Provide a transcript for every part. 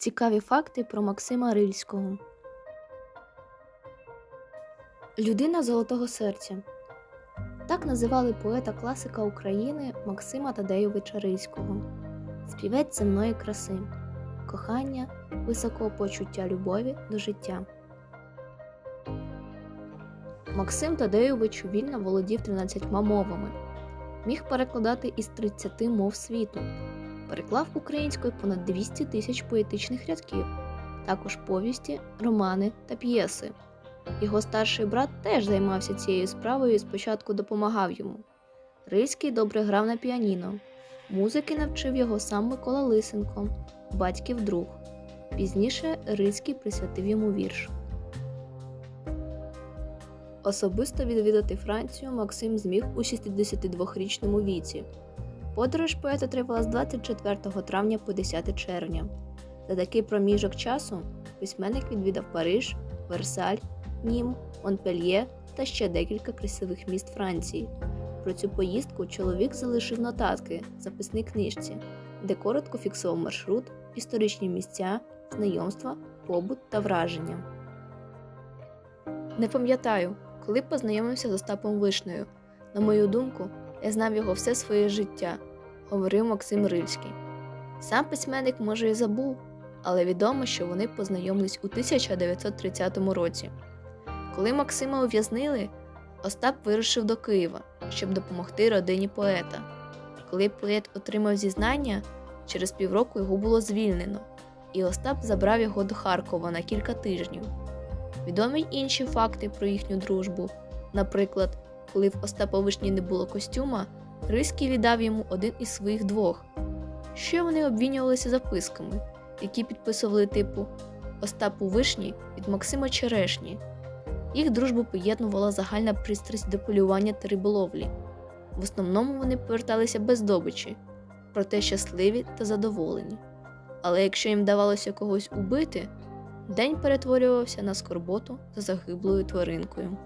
Цікаві факти про Максима Рильського. Людина золотого серця. Так називали поета класика України Максима Тадеєвича Рильського. Співець земної краси, кохання, високого почуття любові до життя. Максим Тадеєвич вільно володів 13 мовами, міг перекладати із 30 мов світу, переклав українською понад 200 тисяч поетичних рядків, також повісті, романи та п'єси. Його старший брат теж займався цією справою і спочатку допомагав йому. Рильський добре грав на піаніно. Музики навчив його сам Микола Лисенко, батьків друг. Пізніше Рильський присвятив йому вірш. Особисто відвідати Францію Максим зміг у 62-річному віці. Подорож поета тривала з 24 травня по 10 червня. За такий проміжок часу письменник відвідав Париж, Версаль, Нім, Монпельє та ще декілька красивих міст Франції. Про цю поїздку чоловік залишив нотатки в записній книжці, де коротко фіксував маршрут, історичні місця, знайомства, побут та враження. Не пам'ятаю, коли познайомився з Остапом Вишнею. На мою думку, я знав його все своє життя, говорив Максим Рильський. Сам письменник, може, і забув, але відомо, що вони познайомились у 1930 році. Коли Максима ув'язнили, Остап вирушив до Києва, щоб допомогти родині поета. Коли поет отримав зізнання, через півроку його було звільнено, і Остап забрав його до Харкова на кілька тижнів. Відомі інші факти про їхню дружбу. Наприклад, коли в Остапа Вишні не було костюма, Ризький віддав йому один із своїх двох. Ще вони обмінювалися записками, які підписували типу Остапу Вишні від Максима Черешні. Їх дружбу поєднувала загальна пристрасть до полювання та риболовлі. В основному вони поверталися без здобичі, проте щасливі та задоволені. Але якщо їм вдавалося когось убити, день перетворювався на скорботу за загиблою тваринкою.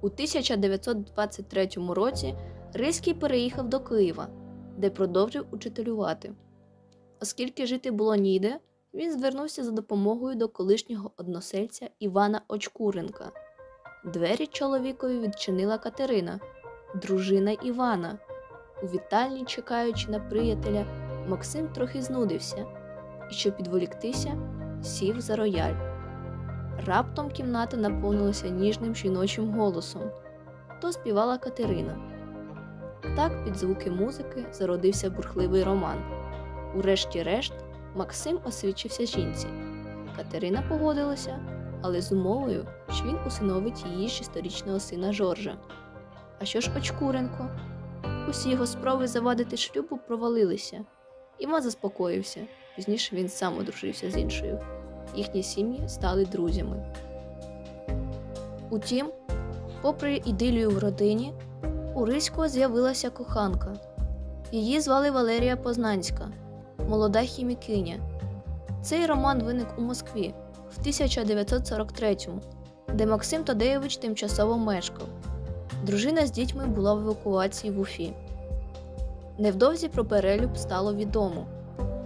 У 1923 році Ризький переїхав до Києва, де продовжив учителювати. Оскільки жити було ніде, він звернувся за допомогою до колишнього односельця Івана Очкуренка. Двері чоловікові відчинила Катерина, дружина Івана. У вітальні, чекаючи на приятеля, Максим трохи знудився і, щоб підволіктися, сів за рояль. Раптом кімната наповнилася ніжним жіночим голосом. То співала Катерина. Так, під звуки музики зародився бурхливий роман. Урешті-решт, Максим освічився жінці. Катерина погодилася, але з умовою, що він усиновить її шістирічного сина Жоржа. А що ж Очкуренко? Усі його спроби завадити шлюбу провалилися. Іван заспокоївся. Пізніше він сам одружився з іншою. Їхні сім'ї стали друзями. Утім, попри ідилію в родині, у Риського з'явилася коханка. Її звали Валерія Познанська, молода хімікиня. Цей роман виник у Москві в 1943-му, де Максим Тадеєвич тимчасово мешкав. Дружина з дітьми була в евакуації в Уфі. Невдовзі про перелюб стало відомо,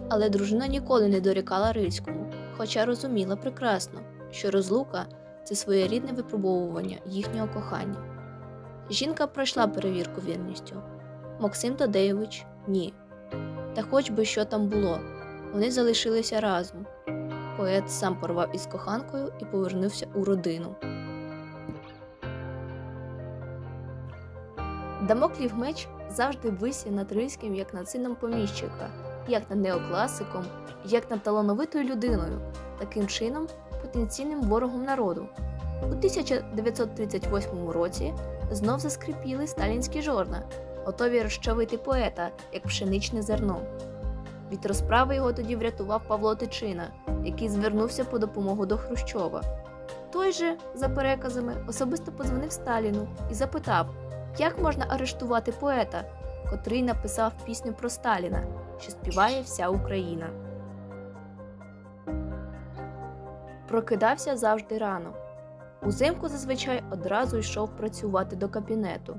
але дружина ніколи не дорікала Рильському, хоча розуміла прекрасно, що розлука це своєрідне випробовування їхнього кохання. Жінка пройшла перевірку вірністю. Максим Тадеєвич ні. Та хоч би що там було, вони залишилися разом. Поет сам порвав із коханкою і повернувся у родину. Дамоклів меч завжди висів над Рильським як над сином поміщика, як над неокласиком, як над талановитою людиною, таким чином потенційним ворогом народу. У 1938 році знов заскрипіли сталінські жорна, готові розчавити поета як пшеничне зерно. Від розправи його тоді врятував Павло Тичина, який звернувся по допомогу до Хрущова. Той же, за переказами, особисто подзвонив Сталіну і запитав, як можна арештувати поета, котрий написав пісню про Сталіна, що співає вся Україна. Прокидався завжди рано. Узимку зазвичай одразу йшов працювати до кабінету,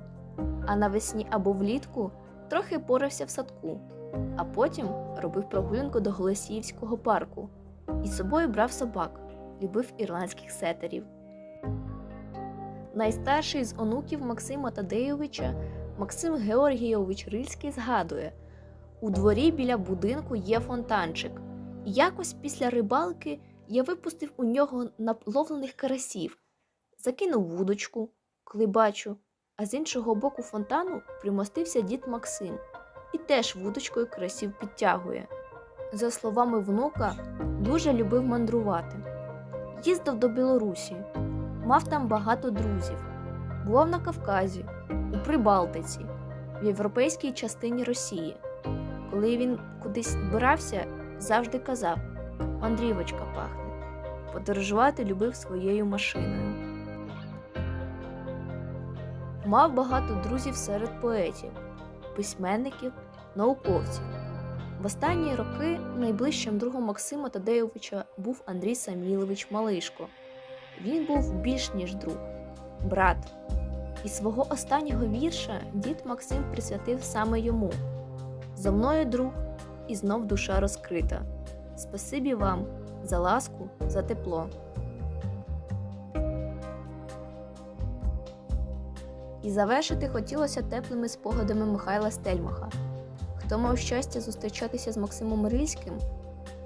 а навесні або влітку трохи порався в садку, а потім робив прогулянку до Голосіївського парку і з собою брав собак, любив ірландських сетерів. Найстарший з онуків Максима Тадеєвича Максим Георгійович Рильський згадує: у дворі біля будинку є фонтанчик, якось після рибалки я випустив у нього наловлених карасів, закинув вудочку, коли бачу, а з іншого боку фонтану примостився дід Максим і теж вудочкою карасів підтягує. За словами внука, дуже любив мандрувати. Їздив до Білорусі, мав там багато друзів, бував на Кавказі, у Прибалтиці, в європейській частині Росії. Коли він кудись збирався, завжди казав: Андрівочка пахне. Подорожувати любив своєю машиною. Мав багато друзів серед поетів, письменників, науковців. В останні роки найближчим другом Максима Тадеєвича був Андрій Самілович Малишко. Він був більш ніж друг, брат. І свого останнього вірша дід Максим присвятив саме йому. За мною друг, і знов душа розкрита. Спасибі вам за ласку, за тепло. І завершити хотілося теплими спогадами Михайла Стельмаха. Хто мав щастя зустрічатися з Максимом Рильським,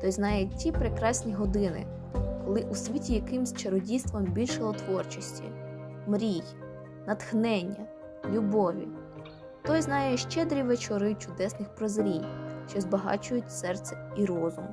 той знає ті прекрасні години, коли у світі якимсь чародійством більшало творчості, мрій, натхнення, любові. Той знає щедрі вечори чудесних прозрінь, що збагачують серце і розум.